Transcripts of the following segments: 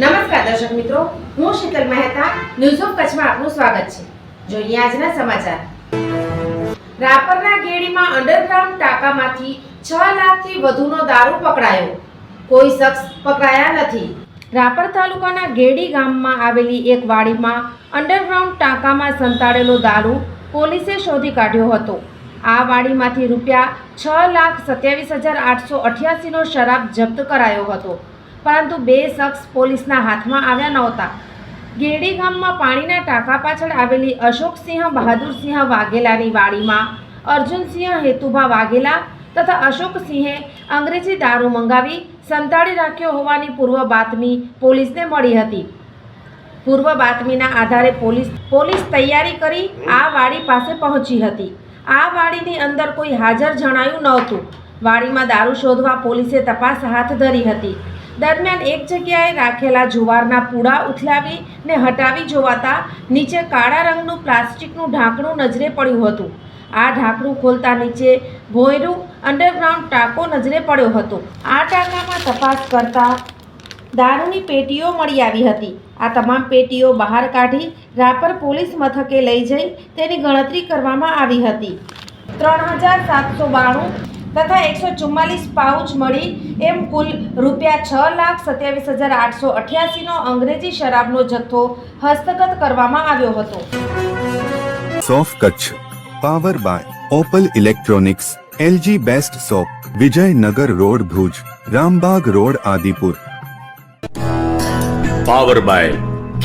દર્શક મિત્રો. હું શીતલ મહેતા ન્યૂઝ ઓફ કચ્છમાં આપનું સ્વાગત છે. જોઈએ આજના સમાચાર. રાપરના ગેડીમાં અંડરગ્રાઉન્ડ ટાંકામાંથી છ લાખથી વધુનો દારૂ પકડાયો. કોઈ શખ્સ પકડાયા નથી. રાપર તાલુકાના ગેડી ગામમાં આવેલી એક વાડીમાં અંડરગ્રાઉન્ડ ટાંકામાં સંતાડેલો દારૂ પોલીસે શોધી કાઢ્યો હતો. આ વાડીમાંથી રૂપિયા છ લાખ સત્યાવીસ હજાર આઠસો અઠ્યાસીનો શરાબ જપ્ત કરાયો હતો. પરંતુ બે શખ્સ પોલીસના હાથમાં આવ્યા નહોતા. ગેડી ગામમાં પાણીના ટાંકા પાછળ આવેલી અશોકસિંહ બહાદુરસિંહ વાઘેલાની વાડીમાં, અર્જુનસિંહ હેતુભા વાઘેલા તથા અશોકસિંહે અંગ્રેજી દારૂ મંગાવી સંતાડી રાખ્યો હોવાની પૂર્વ બાતમી પોલીસને મળી હતી. પૂર્વ બાતમીના આધારે પોલીસ પોલીસ તૈયારી કરી આ વાડી પાસે પહોંચી હતી. આ વાડીની અંદર કોઈ હાજર જણાયું નહોતું. વાડીમાં દારૂ શોધવા પોલીસે તપાસ હાથ ધરી હતી. દરમિયાન એક જગ્યાએ રાખેલા જુવારના પૂળા ઉથલાવી ને હટાવી જોવાતા નીચે કાળા રંગનું પ્લાસ્ટિકનું ઢાંકણું નજરે પડ્યું હતું. આ ઢાંકણું ખોલતા નીચે ભોયરું અંડરગ્રાઉન્ડ ટાંકો નજરે પડ્યો હતો. આ ટાંકામાં તપાસ કરતા દારૂની પેટીઓ મળી આવી હતી. આ તમામ પેટીઓ બહાર કાઢી રાપર પોલીસ મથકે લઈ જઈ તેની ગણતરી કરવામાં આવી હતી. ત્રણ હજાર સાતસો બાણું તથા એકસો ચુમ્માલીસ પાઉચ મળી. એમ કુલ રૂપિયા છ લાખ સત્યાવીસ હજાર આઠસો અઠ્યાસીનો અંગ્રેજી શરાબનો જથ્થો હસ્તગત કરવામાં આવ્યો હતો. સોફ Kutch power by Opal electronics LG best shop Vijaynagar road Bhuj Rambagh road Adipur. Power by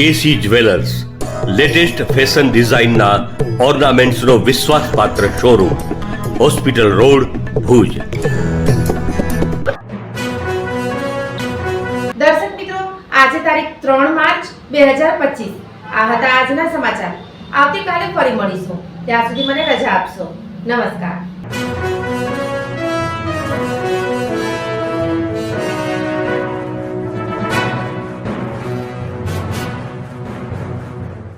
KC jewellers latest fashion ડિઝાઇનના ઓર્નામેન્ટ્સનો વિશ્વાસપાત્ર શોરૂમ હોસ્પિટલ રોડ ભુજ. દર્શક મિત્રો, આજે તારીખ ત્રણ માર્ચ બે હજાર પચીસ. આ હતા આજના સમાચાર. આવતીકાલે ફરી મળીશું. ત્યાં સુધી મને રજા આપશો. નમસ્કાર.